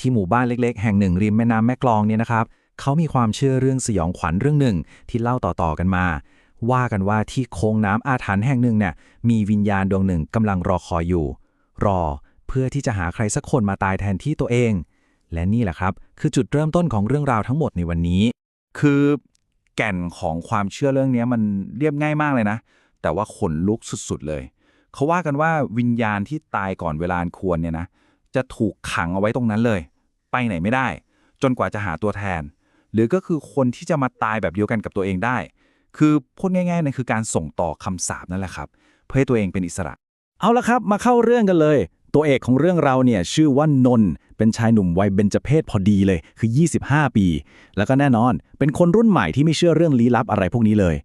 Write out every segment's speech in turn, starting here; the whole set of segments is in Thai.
ที่หมู่บ้านเล็กๆ แห่งหนึ่งริมแม่น้ำแม่กลองเนี่ยนะครับเขามีความเชื่อเรื่องสยองขวัญเรื่องหนึ่งที่เล่าต่อๆกันมา ว่ากันว่าที่โค้งน้ำอาถรรพ์แห่งหนึ่งเนี่ยมีวิญญาณดวงหนึ่งกำลังรอคอยอยู่ รอเพื่อที่จะหาใครสักคนมาตายแทนที่ตัวเอง และนี่แหละครับ คือจุดเริ่มต้นของเรื่องราวทั้งหมดในวันนี้ คือแก่นของความเชื่อเรื่องนี้มันเรียบง่ายมากเลยนะ แต่ว่าขนลุกสุดๆเลย เขาว่ากันว่าวิญญาณที่ตายก่อนเวลาควรเนี่ยนะ จะถูกขังเอาไว้ตรงนั้นเลย ไปไหนไม่ได้ จนกว่าจะหาตัวแทน หรือก็คือคนที่จะมาตายแบบเดียวกันกับตัวเองได้ คือพูดง่ายๆนั่นคือการส่งต่อคำสาปนั่นแหละครับ เพื่อให้ตัวเองเป็นอิสระ เอาละครับมาเข้าเรื่องกันเลย ตัวเอกของเรื่องเราเนี่ยชื่อว่านนเป็นชายหนุ่มวัยเบญจเพศพอดีเลยคือ 25 ปี แล้วก็แน่นอน เป็นคนรุ่นใหม่ที่ไม่เชื่อเรื่องลี้ลับอะไรพวกนี้เลย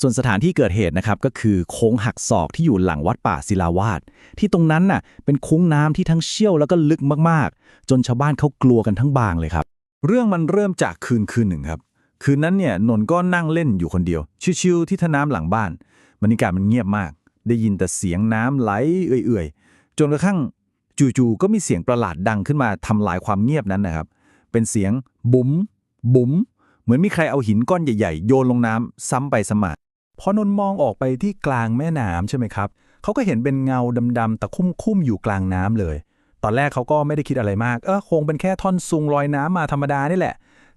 ส่วนสถานที่เกิดเหตุนะครับก็คือโค้งหักศอกที่อยู่หลังวัดป่าศิลาวาสที่ตรงนั้นน่ะเป็นคุ้งน้ำที่ทั้งเชี่ยวแล้วก็ลึกมากๆ จนชาวบ้านเขากลัวกันทั้งบางเลยครับ เรื่องมันเริ่มจากคืนคืนหนึ่งครับ คืนนั้นเนี่ยนนก็นั่งเล่นอยู่คนเดียว ชิวๆที่ท่าน้ำหลังบ้านบรรยากาศมันเงียบมาก ได้ยินแต่เสียงน้ำไหลเอื่อยๆจนกระทั่งจู่ๆก็มีเสียงประหลาดดังขึ้นมาทำลายความเงียบนั้นนะครับ เป็นเสียงบุ๋มบุ๋มเหมือนมีใครเอาหินก้อนใหญ่ๆ โยนลงน้ำซ้ำไปซ้ำมา พอนนมองออกไปที่กลางแม่น้ำใช่ไหมครับเขาก็เห็นเป็นเงาดำๆตะคุ่มๆอยู่กลางน้ำเลย ตอนแรกเขาก็ไม่ได้คิดอะไรมาก เออคงเป็นแค่ท่อนซุงลอยน้ำมาธรรมดานี่แหละ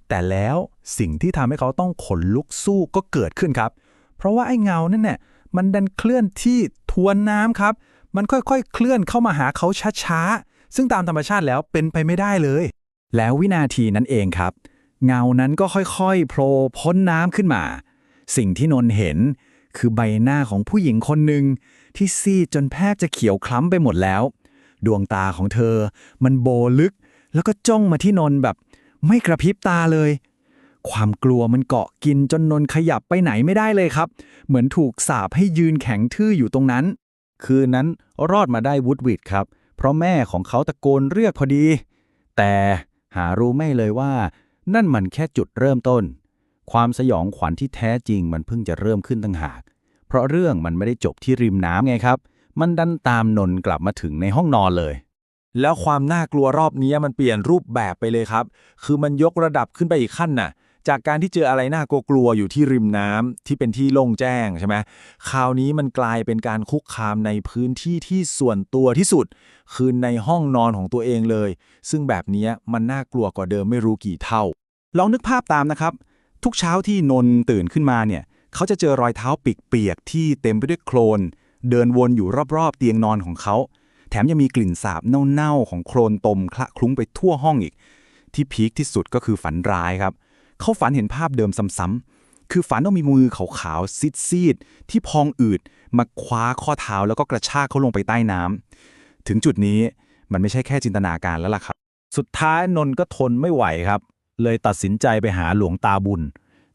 แต่แล้วสิ่งที่ทำให้เขาต้องขนลุกสู้ก็เกิดขึ้นครับ เพราะว่าไอ้เงานั่นเนี่ยมันดันเคลื่อนที่ทวนน้ำครับ มันค่อยๆ เคลื่อนเข้ามาหาเขาช้าๆ ซึ่งตามธรรมชาติแล้วเป็นไปไม่ได้เลย แล้ววินาทีนั้นเองครับ เงานั้นก็ค่อยๆ โผล่พ้นน้ำขึ้นมา สิ่งที่นนเห็น คือใบหน้าของผู้หญิงคนหนึ่งที่ซีดจนแทบจะเขียวคล้ำไปหมดแล้ว ดวงตาของเธอ มันโบลึก แล้วก็จ้องมาที่นนแบบ ไม่กระพริบตาเลย ความกลัวมันเกาะกินจนนนขยับไปไหนไม่ได้เลยครับ เหมือนถูกสาปให้ยืนแข็งทื่ออยู่ตรงนั้น คืนนั้นรอดมาได้วุดวิดครับ เพราะแม่ของเขาตะโกนเรียกพอดี แต่หารู้ไม่เลยว่า นั่นมันแค่จุดเริ่มต้น ความสยองขวัญที่แท้จริงมันเพิ่งจะเริ่มขึ้นตั้งหาก เพราะเรื่องมันไม่ได้จบที่ริมน้ำไงครับ มันดันตามนนกลับมาถึงในห้องนอนเลย แล้วความน่ากลัวรอบนี้มันเปลี่ยนรูปแบบไปเลยครับ คือมันยกระดับขึ้นไปอีกขั้นน่ะ จากการที่เจออะไรน่ากลัวอยู่ที่ริมน้ำที่เป็นที่โล่งแจ้งใช่ไหมคราวนี้มันกลายเป็นการคุกคามในพื้นที่ที่ส่วนตัวที่สุด คือในห้องนอนของตัวเองเลย ซึ่งแบบนี้มันน่ากลัวกว่าเดิมไม่รู้กี่เท่า ลองนึกภาพตามนะครับ ทุกเช้าที่นนตื่นขึ้นมาเนี่ย เขาจะเจอรอยเท้าเปียกๆที่เต็มไปด้วยโคลน เดินวนอยู่รอบๆ เตียงนอนของเขา แถมยังมีกลิ่นสาบเน่าๆ ของโคลนตมคละคลุ้งไปทั่วห้องอีก ที่พีคที่สุดก็คือฝันร้ายครับ เขาฝันเห็นภาพเดิมซ้ำๆ คือฝันว่ามีมือขาวๆซีดๆที่พองอืดมาคว้าข้อเท้าแล้วก็กระชากเขาลงไปใต้น้ำถึงจุดนี้มันไม่ใช่แค่จินตนาการแล้วล่ะครับ สุดท้ายนนก็ทนไม่ไหวครับ เลยตัดสินใจไปหาหลวงตาบุญ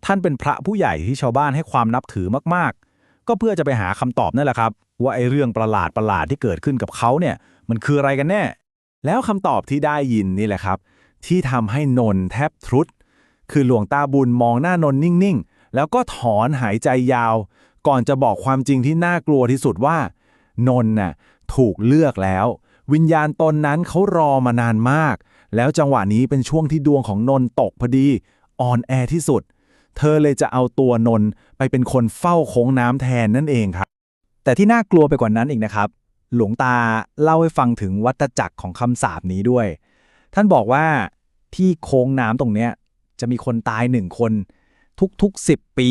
ท่านเป็นพระผู้ใหญ่ที่ชาวบ้านให้ความนับถือมากๆ ก็เพื่อจะไปหาคำตอบนั่นแหละครับ ว่าไอ้เรื่องประหลาดประหลาดที่เกิดขึ้นกับเขาเนี่ย มันคืออะไรกันแน่ แล้วคำตอบที่ได้ยินนี่แหละครับ ที่ทำให้นนท์แทบทรุด คือหลวงตาบุญมองหน้านนท์นิ่งๆ แล้วก็ถอนหายใจยาว ก่อนจะบอกความจริงที่น่ากลัวที่สุดว่า นนท์น่ะถูกเลือกแล้ว วิญญาณตนนั้นเขารอมานานมาก แล้วจังหวะนี้เป็นช่วงที่ดวงของนนท์ตกพอดี อ่อนแอที่สุด เธอเลยจะเอาตัวนนท์ไปเป็นคนเฝ้าโค้งน้ำแทนนั่นเองครับ แต่ที่น่ากลัวไปกว่านั้นอีกนะครับ หลวงตาเล่าให้ฟังถึงวัตจักรของคำสาปนี้ด้วย ท่านบอกว่าที่โค้งน้ำตรงเนี้ยจะมีคนตายหนึ่งคน ทุกๆสิบปี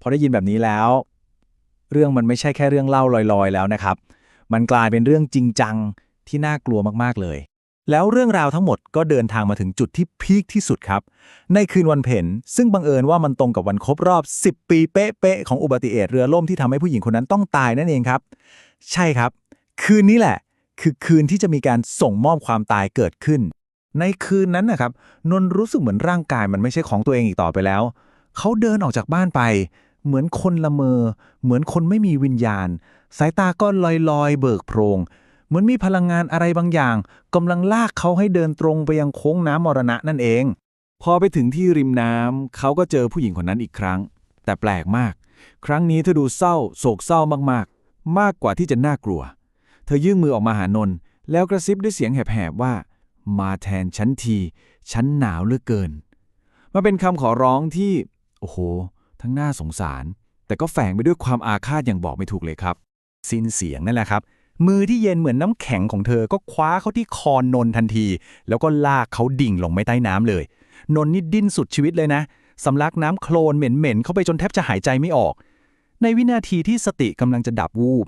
พอได้ยินแบบนี้แล้ว เรื่องมันไม่ใช่แค่เรื่องเล่าลอยๆ แล้วนะครับ มันกลายเป็นเรื่องจริงจังที่น่ากลัวมากๆเลย แล้วเรื่องราวทั้งหมดก็เดินทางมาถึงจุดที่พีคที่สุดครับ ในคืนวันเพ็ญซึ่งบังเอิญว่ามันตรงกับวันครบรอบ 10 ปีเป๊ะๆของอุบัติเหตุเรือล่มที่ทำให้ผู้หญิงคนนั้นต้องตายนั่นเองครับ ใช่ครับ คืนนี้แหละ คือคืนที่จะมีการส่งมอบความตายเกิดขึ้น ในคืนนั้นนะครับนนท์รู้สึกเหมือนร่างกายมันไม่ใช่ของตัวเองอีกต่อไปแล้ว เขาเดินออกจากบ้านไป เหมือนคนละเมอ เหมือนคนไม่มีวิญญาณ สายตาก็ลอยลอยๆเบิกโพรง เหมือนมีพลังงานอะไรบางอย่างกำลังลากเขาให้เดินตรงไปยังโค้งน้ำมรณะนั่นเอง พอไปถึงที่ริมน้ำเขาก็เจอผู้หญิงคนนั้นอีกครั้ง แต่แปลกมาก ครั้งนี้เธอดูเศร้า โศกเศร้ามากๆ มากกว่าที่จะน่ากลัว เธอยื่นมือออกมาหานนท์แล้วกระซิบด้วยเสียงแหบๆว่า มาแทนฉันทีฉันหนาวเหลือเกินมันเป็นคำขอร้องที่ โอ้โห ทั้งน่าสงสาร แต่ก็แฝงไปด้วยความอาฆาตอย่างบอกไม่ถูกเลยครับ สิ้นเสียงนั่นแหละครับ มือที่เย็นเหมือนน้ำแข็งของเธอก็คว้าเขาที่คอนนนทันที แล้วก็ลากเขาดิ่งลงไม่ใต้น้ำเลย นนนี่ดิ้นสุดชีวิตเลยนะสำลักน้ำโคลนเหม็นๆเข้าไปจนแทบจะหายใจไม่ออก ในวินาทีที่สติกำลังจะดับวูบ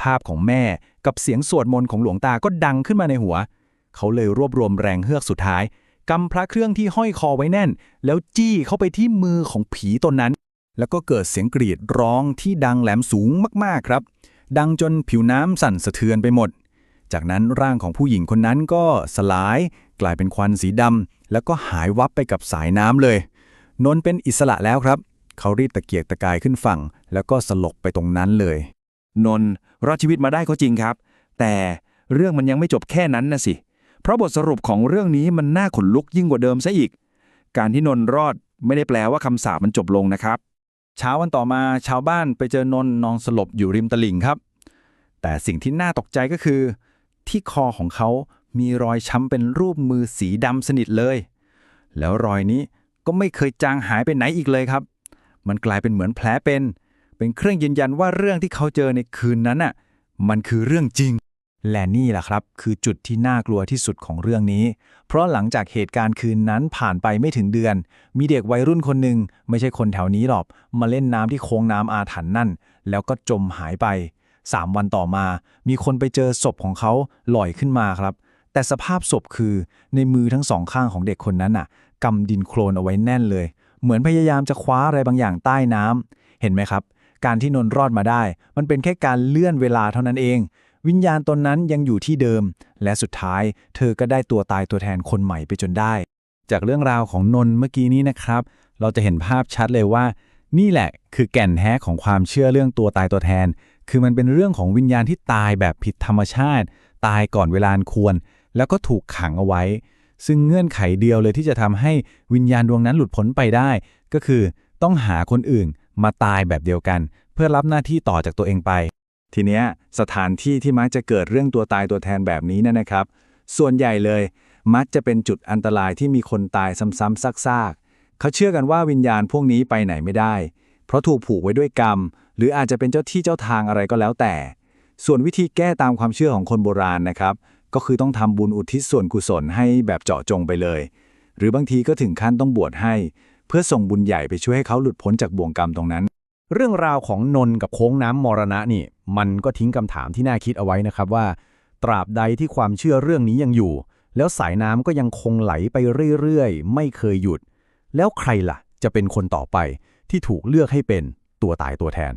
ภาพของแม่กับเสียงสวดมนต์ของหลวงตาก็ดังขึ้นมาในหัว เขาเลยรวบรวมแรงเฮือกสุดท้ายกำพระเครื่องที่ห้อยคอไว้แน่น แล้วจี้เข้าไปที่มือของผีตนนั้น แล้วก็เกิดเสียงกรีดร้องที่ดังแหลมสูงมากๆครับ ดังจนผิวน้ำสั่นสะเทือนไปหมด จากนั้นร่างของผู้หญิงคนนั้นก็สลาย กลายเป็นควันสีดำแล้วก็หายวับไปกับสายน้ำเลย นนท์เป็นอิสระแล้วครับ เขารีบตะเกียกตะกายขึ้นฝั่ง แล้วก็สลบไปตรงนั้นเลย นนท์รอดชีวิตมาได้ก็จริงครับ แต่เรื่องมันยังไม่จบแค่นั้นนะสิ เพราะบทสรุปของเรื่องนี้มันน่าขนลุกยิ่งกว่าเดิมซะอีก การที่นนท์รอดไม่ได้แปลว่าคำสาปมันจบลงนะครับ เช้าวันต่อมาชาวบ้านไปเจอนนนอนสลบอยู่ริมตลิ่งครับ แต่สิ่งที่น่าตกใจก็คือ ที่คอของเขามีรอยช้ำเป็นรูปมือสีดำสนิทเลย แล้วรอยนี้ก็ไม่เคยจางหายไปไหนอีกเลยครับ มันกลายเป็นเหมือนแผลเป็น เป็นเครื่องยืนยันว่าเรื่องที่เขาเจอในคืนนั้นน่ะ มันคือเรื่องจริง และนี่แหละครับ คือจุดที่น่ากลัวที่สุดของเรื่องนี้ เพราะหลังจากเหตุการณ์คืนนั้นผ่านไปไม่ถึงเดือน มีเด็กวัยรุ่นคนหนึ่งไม่ใช่คนแถวนี้หรอกมาเล่นน้ำที่โค้งน้ำอาถรรพ์นั่น แล้วก็จมหายไปสามวันต่อมา มีคนไปเจอศพของเขาลอยขึ้นมาครับ แต่สภาพศพคือในมือทั้งสองข้างของเด็กคนนั้นน่ะกำดินโคลนเอาไว้แน่นเลย เหมือนพยายามจะคว้าอะไรบางอย่างใต้น้ำเห็นไหมครับ การที่นนรอดมาได้ มันเป็นแค่การเลื่อนเวลาเท่านั้นเอง วิญญาณตนนั้นยังอยู่ที่เดิม และสุดท้าย เธอก็ได้ตัวตายตัวแทนคนใหม่ไปจนได้ จากเรื่องราวของนนท์เมื่อกี้นี้นะครับ เราจะเห็นภาพชัดเลยว่า นี่แหละคือแก่นแท้ของความเชื่อเรื่องตัวตายตัวแทน คือมันเป็นเรื่องของวิญญาณที่ตายแบบผิดธรรมชาติ ตายก่อนเวลาควร แล้วก็ถูกขังเอาไว้ ซึ่งเงื่อนไขเดียวเลยที่จะทำให้วิญญาณดวงนั้นหลุดพ้นไปได้ ก็คือต้องหาคนอื่นมาตายแบบเดียวกัน เพื่อรับหน้าที่ต่อจากตัวเองไป ทีเนี้ยสถานที่ที่มักจะเกิดเรื่องตัวตายตัวแทนแบบนี้เนยนะครับ ส่วนใหญ่เลยมักจะเป็นจุดอันตรายที่มีคนตายซ้ำๆซากๆเขาเชื่อกันว่าวิญญาณพวกนี้ไปไหนไม่ได้ เพราะถูกผูกไว้ด้วยกรรม หรืออาจจะเป็นเจ้าที่เจ้าทางอะไรก็แล้วแต่ ส่วนวิธีแก้ตามความเชื่อของคนโบราณนะครับ ก็คือต้องทำบุญอุทิศส่วนกุศลให้แบบเจาะจงไปเลย หรือบางทีก็ถึงขั้นต้องบวชให้ เพื่อส่งบุญใหญ่ไปช่วยให้เขาหลุดพ้นจากบ่วงกรรมตรงนั้น เรื่องราวของนนกับโค้งน้ำมรณะนี่ มันก็ทิ้งคำถามที่น่าคิดเอาไว้นะครับว่า ตราบใดที่ความเชื่อเรื่องนี้ยังอยู่ แล้วสายน้ำก็ยังคงไหลไปเรื่อยๆ ไม่เคยหยุด แล้วใครล่ะ จะเป็นคนต่อไปที่ถูกเลือกให้เป็นตัวตายตัวแทน